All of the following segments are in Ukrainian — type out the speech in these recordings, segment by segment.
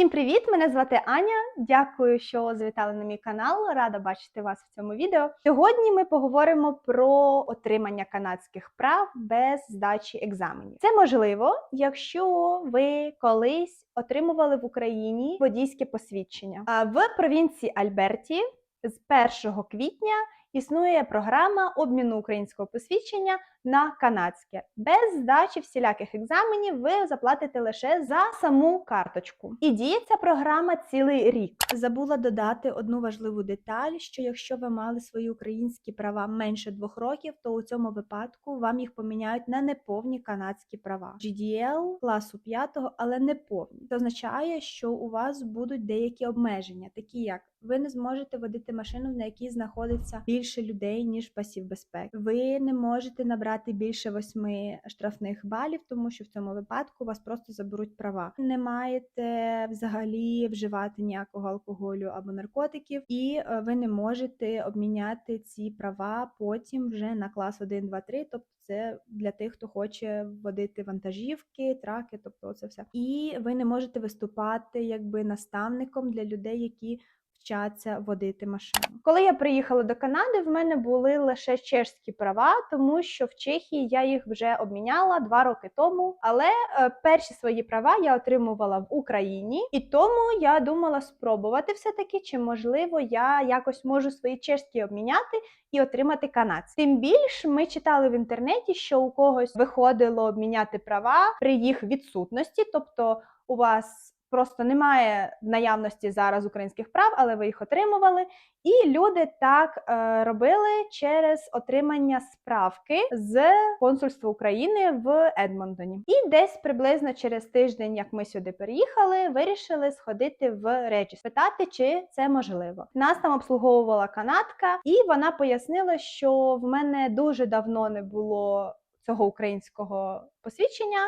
Всім привіт! Мене звати Аня. Дякую, що завітали на мій канал. Рада бачити вас в цьому відео. Сьогодні ми поговоримо про отримання канадських прав без здачі екзаменів. Це можливо, якщо ви колись отримували в Україні водійське посвідчення. А в провінції Альберті з 1 квітня існує програма обміну українського посвідчення на канадське. Без здачі всіляких екзаменів ви заплатите лише за саму карточку. І діє ця програма цілий рік. Забула додати одну важливу деталь: що якщо ви мали свої українські права менше двох років, то у цьому випадку вам їх поміняють на неповні канадські права GDL класу 5, але не повні. Це означає, що у вас будуть деякі обмеження, такі як ви не зможете водити машину, на якій знаходиться більше людей ніж пасів безпеки. Ви не можете набрати більше восьми штрафних балів, тому що в цьому випадку вас просто заберуть права. Не маєте взагалі вживати ніякого алкоголю або наркотиків, і е, ви не можете обміняти ці права потім вже на клас 1, 2, 3, тобто це для тих, хто хоче водити вантажівки, траки, тобто це все. І ви не можете виступати якби наставником для людей, які вчаться водити машину. Коли я приїхала до Канади, в мене були лише чешські права, тому що в Чехії я їх вже обміняла два роки тому. Але е, перші свої права я отримувала в Україні, і тому я думала спробувати все-таки, чи можливо я якось можу свої чешські обміняти і отримати канадські. Тим більш ми читали в інтернеті, що у когось виходило обміняти права при їх відсутності, тобто у вас. Просто немає в наявності зараз українських прав, але ви їх отримували. І люди так е, робили через отримання справки з консульства України в Едмонтоні. І десь приблизно через тиждень, як ми сюди переїхали, вирішили сходити в речі, спитати, чи це можливо. Нас там обслуговувала канадка, і вона пояснила, що в мене дуже давно не було цього українського посвідчення.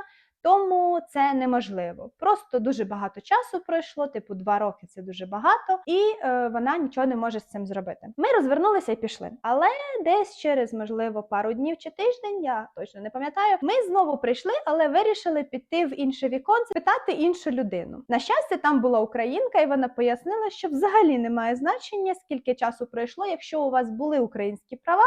Тому це неможливо. Просто дуже багато часу пройшло, типу два роки це дуже багато, і е, вона нічого не може з цим зробити. Ми розвернулися і пішли. Але десь через, можливо, пару днів чи тиждень, я точно не пам'ятаю. Ми знову прийшли, але вирішили піти в інше віконце, питати іншу людину. На щастя, там була українка, і вона пояснила, що взагалі немає значення, скільки часу пройшло, якщо у вас були українські права.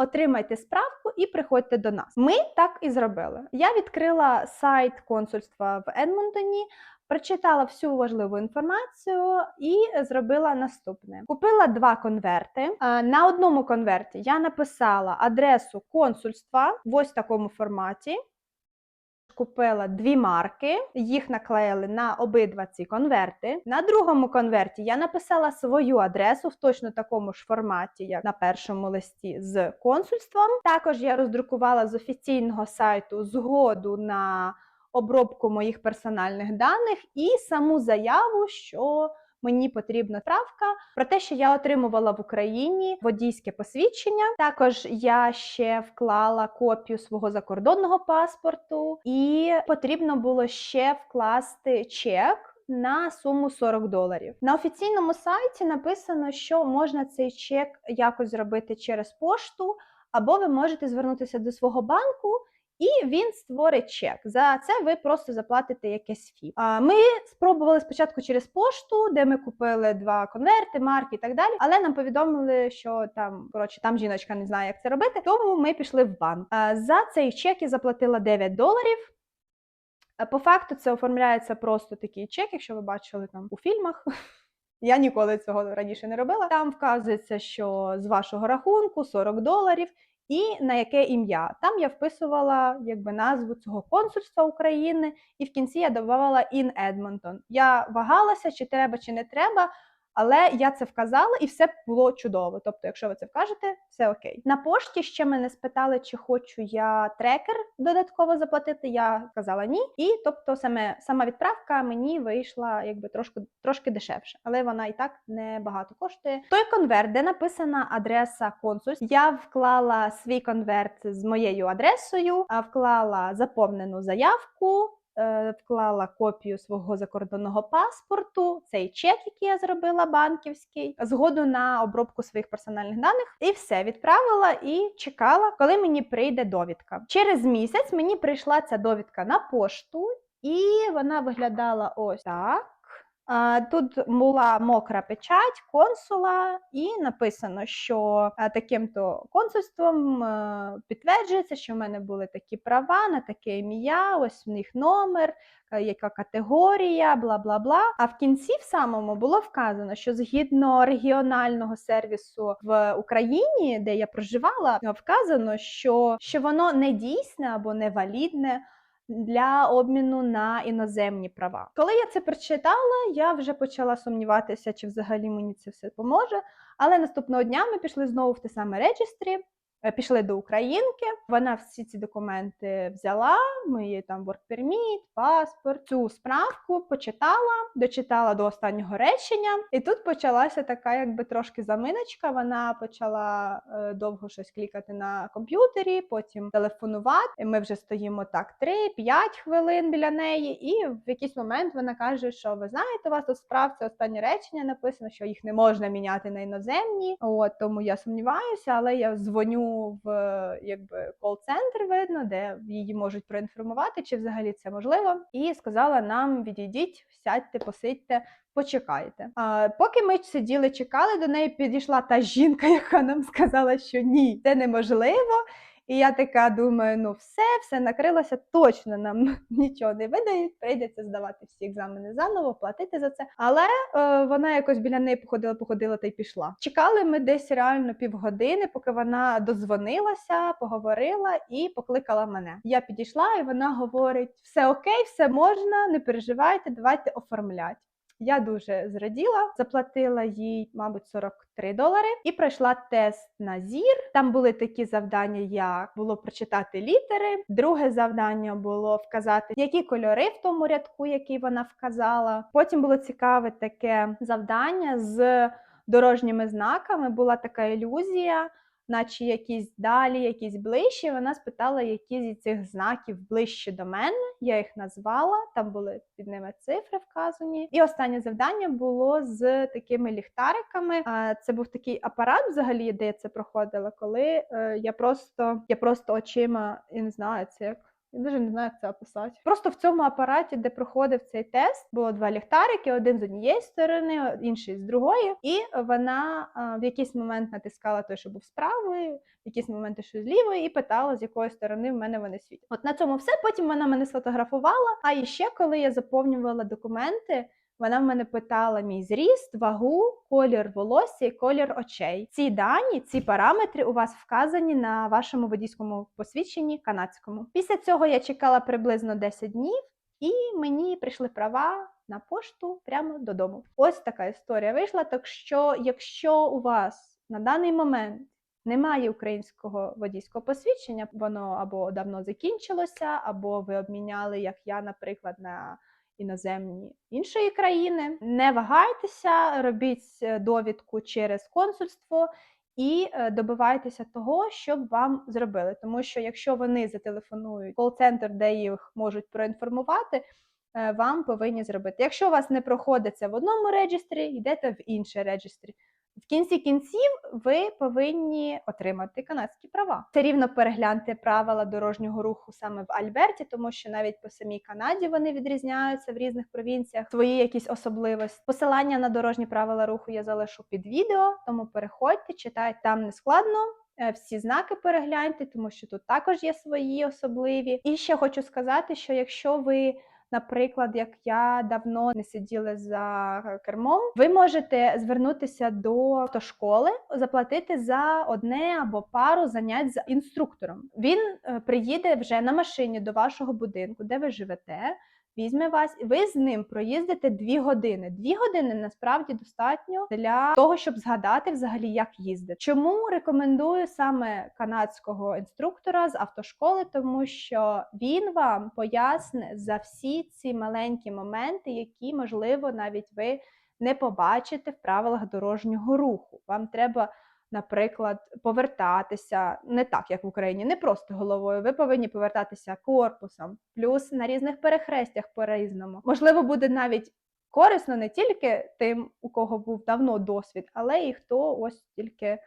Отримайте справку і приходьте до нас. Ми так і зробили. Я відкрила сайт консульства в Едмонтоні, прочитала всю важливу інформацію і зробила наступне: купила два конверти. На одному конверті я написала адресу консульства в ось такому форматі. Купила дві марки, їх наклеїли на обидва ці конверти. На другому конверті я написала свою адресу в точно такому ж форматі, як на першому листі з консульством. Також я роздрукувала з офіційного сайту згоду на обробку моїх персональних даних і саму заяву, що Мені потрібна справка про те, що я отримувала в Україні водійське посвідчення. Також я ще вклала копію свого закордонного паспорту, і потрібно було ще вкласти чек. На суму 40 доларів на офіційному сайті написано, що можна цей чек якось зробити через пошту, або ви можете звернутися до свого банку і він створить чек. За це ви просто заплатите якесь фі. Ми спробували спочатку через пошту, де ми купили два конверти, марки і так далі. Але нам повідомили, що там коротше там жіночка не знає, як це робити. Тому ми пішли в банк. За цей чек я заплатила 9 доларів. По факту це оформляється просто такий чек, якщо ви бачили там у фільмах. Я ніколи цього раніше не робила. Там вказується, що з вашого рахунку 40 доларів, і на яке ім'я. Там я вписувала якби назву цього консульства України, і в кінці я додавала in Edmonton. Я вагалася, чи треба, чи не треба. Але я це вказала, і все було чудово. Тобто, якщо ви це вкажете, все окей. На пошті ще мене спитали, чи хочу я трекер додатково заплатити. Я сказала ні. І тобто, саме сама відправка мені вийшла якби трошки трошки дешевше, але вона і так не багато коштує. Той конверт, де написана адреса консульств, я вклала свій конверт з моєю адресою, а вклала заповнену заявку. Е, вклала копію свого закордонного паспорту, цей чек, який я зробила банківський, згоду на обробку своїх персональних даних, і все відправила і чекала, коли мені прийде довідка. Через місяць мені прийшла ця довідка на пошту, і вона виглядала ось так. Тут була мокра печать консула, і написано, що таким-то консульством е, підтверджується, що в мене були такі права на таке ім'я, ось в них номер, е, яка категорія, бла бла бла. А в кінці в самому було вказано, що згідно регіонального сервісу в Україні, де я проживала, вказано, що, що воно не дійсне або невалідне для обміну на іноземні права. Коли я це прочитала, я вже почала сумніватися, чи взагалі мені це все поможе. Але наступного дня ми пішли знову в те саме реєстрі. Е, Пішли до українки, вона всі ці документи взяла, мої там work permit, паспорт, цю справку почитала, дочитала до останнього речення, і тут почалася така, якби трошки заминочка. Вона почала е, довго щось клікати на комп'ютері, потім телефонувати. І Ми вже стоїмо так 3-5 хвилин біля неї, і в якийсь момент вона каже, що ви знаєте, у вас тут справці останнє речення написано, що їх не можна міняти на іноземні. От тому я сумніваюся, але я дзвоню в е, якби кол-центр, видно, де її можуть проінформувати, чи взагалі це можливо. І сказала нам: відійдіть, сядьте, посидьте. Почекайте. А, поки ми сиділи, чекали, до неї підійшла та жінка, яка нам сказала, що ні, це неможливо. І я така думаю: ну все, все накрилося, точно нам нічого не видають. Прийдеться здавати всі екзамени заново, платити за це. Але е, вона якось біля неї походила, походила та й пішла. Чекали ми десь реально півгодини, поки вона дозвонилася, поговорила і покликала мене. Я підійшла, і вона говорить: все окей, все можна, не переживайте, давайте оформляти. Я дуже зраділа, заплатила їй, мабуть, 43 долари і пройшла тест на зір. Там були такі завдання, як було прочитати літери. Друге завдання було вказати, які кольори в тому рядку, який вона вказала. Потім було цікаве таке завдання з дорожніми знаками. Була така ілюзія. Наче якісь далі, якісь ближчі. Вона спитала, які зі цих знаків ближче до мене. Я їх назвала, там були під ними цифри вказані. І останнє завдання було з такими ліхтариками. Це був такий апарат, взагалі, де я це проходила, коли е, я просто я просто очима я не знаю, це як. Я дуже не знаю, як це описати. Просто в цьому апараті, де проходив цей тест, було два ліхтарики: один з однієї сторони, інший з другої. І вона а, в якийсь момент натискала той, що був з правої, в якийсь момент що з лівої, і питала, з якої сторони в мене вони світять. От на цьому все. Потім вона мене сфотографувала. А іще, коли я заповнювала документи. Вона в мене питала мій зріст, вагу, колір волосся і колір очей. Ці дані, ці параметри у вас вказані на вашому водійському посвідченні канадському. Після цього я чекала приблизно 10 днів, і мені прийшли права на пошту прямо додому. Ось така історія вийшла. Так що, якщо у вас на даний момент немає українського водійського посвідчення, воно або давно закінчилося, або ви обміняли, як я, наприклад, на іноземні іншої країни. Не вагайтеся, робіть е, довідку через консульство. І е, добивайтеся того, щоб вам зробили. Тому що якщо вони зателефонують кол-центр, де їх можуть проінформувати, е, вам повинні зробити. Якщо у вас не проходиться в одному реєстрі, йдете в інший реєстрі. В кінці кінців ви повинні отримати канадські права. Це рівно перегляньте правила дорожнього руху саме в Альберті, тому що навіть по самій Канаді вони відрізняються в різних провінціях свої якісь особливості. Посилання на дорожні правила руху я залишу під відео, тому переходьте, читайте там не складно. Е, Всі знаки перегляньте, тому що тут також є свої особливі. І ще хочу сказати, що якщо ви Наприклад, як я давно не сиділа за кермом, ви можете звернутися до автошколи, заплатити за одне або пару занять з інструктором. Він е, приїде вже на машині до вашого будинку, де ви живете. Візьме вас, і ви з ним проїздите дві години. Дві години насправді достатньо для того, щоб згадати взагалі, як їздити. Чому рекомендую саме канадського інструктора з автошколи, тому що він вам поясне за всі ці маленькі моменти, які можливо навіть ви не побачите в правилах дорожнього руху. Вам треба наприклад, повертатися не так, як в Україні, не просто головою. Ви повинні повертатися корпусом, плюс на різних перехрестях по-різному. Можливо, буде навіть корисно не тільки тим, у кого був давно досвід, але і хто ось тільки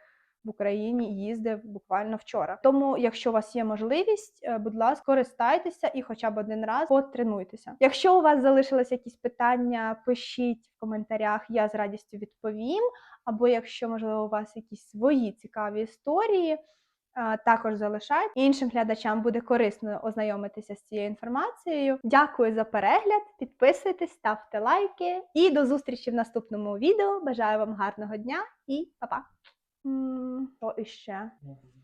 в Україні їздив буквально вчора. Тому, якщо у вас є можливість, е, будь ласка, користайтеся і хоча б один раз потренуйтеся. Якщо у вас залишились якісь питання, пишіть в коментарях, я з радістю відповім. Або якщо можливо у вас якісь свої цікаві історії. Також залишайте іншим глядачам буде корисно ознайомитися з цією інформацією. Дякую за перегляд, підписуйтесь, ставте лайки і до зустрічі в наступному відео. Бажаю вам гарного дня і па-па! М, Що іще? Мгм.